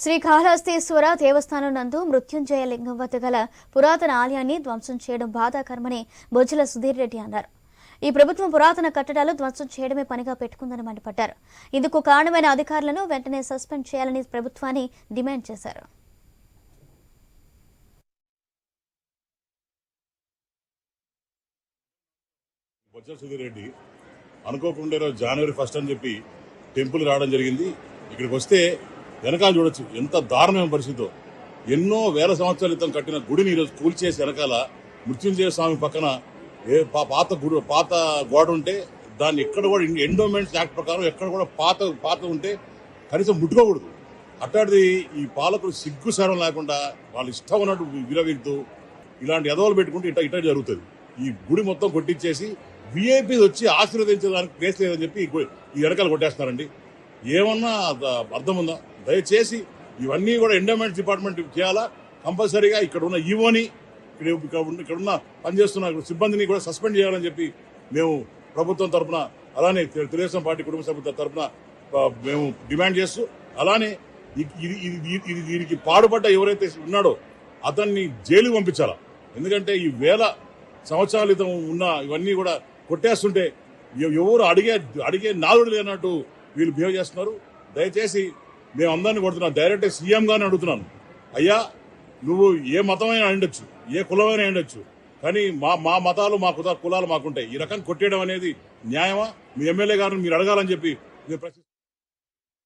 శ్రీ కాళహస్తీశ్వర దేవస్థానం నందు మృత్యుంజయ లింగం వద్ద గల పురాతన ఆలయాన్ని ధ్వంసం చేయడం బాధాకరమని బొజ్జల సుధీర్ రెడ్డి అన్నారు. ఈ ప్రభుత్వం పురాతన కట్టడాలు ధ్వంసం చేయడమే పనిగా పెట్టుకుందని మండిపడ్డారు. ఇందుకు కారణమైన అధికారులను వెంటనే సస్పెండ్ చేయాలని ప్రభుత్వాన్ని డిమాండ్ చేశారు. సుధీర్ రెడ్డి అనుకోకుండా జనవరి ఫస్ట్ అని చెప్పి టెంపుల్ రావడం జరిగింది. ఇక్కడికి వస్తే వెనకాల చూడొచ్చు ఎంత దారుణమైన పరిస్థితితో. ఎన్నో వేల సంవత్సరాల క్రితం కట్టిన గుడిని ఈరోజు కూల్చేసి వెనకాల మృత్యుంజయ స్వామి పక్కన ఏ పా- పాత గుడి పాత గోడ ఉంటే దాన్ని ఎక్కడ కూడా ఎండోమెంట్స్ యాక్ట్ ప్రకారం ఎక్కడ కూడా పాత పాత ఉంటే కనీసం ముట్టుకోకూడదు. అట్లాంటిది ఈ పాలకులు సిగ్గు సరం లేకుండా వాళ్ళు ఇష్టం ఉన్నట్టు విరవీగుతూ ఇలాంటి ఎదవలు పెట్టుకుంటే ఇట్లా ఇట్లా జరుగుతుంది. ఈ గుడి మొత్తం కొట్టించేసి విఐపీ వచ్చి ఆశీర్వదించడానికి ప్లేస్ లేదని చెప్పి ఈ ఈ వెనకాల కొట్టేస్తున్నారండి. ఏమన్నా అర్థం ఉందా దయచేసి ఇవన్నీ కూడా ఎండోమెంట్ డిపార్ట్మెంట్ చేయాలా? కంపల్సరీగా ఇక్కడ ఉన్న ఈవోని ఇక్కడ ఇక్కడ ఉన్న పనిచేస్తున్న సిబ్బందిని కూడా సస్పెండ్ చేయాలని చెప్పి మేము ప్రభుత్వం తరఫున అలానే తెలుగుదేశం పార్టీ కుటుంబ సభ్యుల తరపున మేము డిమాండ్ చేస్తూ అలానే ఇది ఇది ఇది- ఇది దీనికి పాడుపడ్డ ఎవరైతే ఉన్నాడో అతన్ని జైలుకి పంపించాలా? ఎందుకంటే ఈ వేల సంవత్సరాల ఉన్న ఇవన్నీ కూడా కొట్టేస్తుంటే ఎవరు అడిగే అడిగే నాలుడు లేనట్టు వీళ్ళు బిహేవ్ చేస్తున్నారు. దయచేసి మేము అందరిని కొడుతున్నాం. డైరెక్ట్ సీఎం గానే అడుగుతున్నాను. అయ్యా నువ్వు ఏ మతమైనా ఉండొచ్చు ఏ కులమైనా ఉండొచ్చు కానీ మా మా మతాలు మా కుల కులాలు మాకుంటాయి. ఈ రకం కొట్టేయడం అనేది న్యాయమా? మీ ఎమ్మెల్యే గారిని మీరు అడగాలని చెప్పి నేను ప్రశ్నిస్తున్నాను.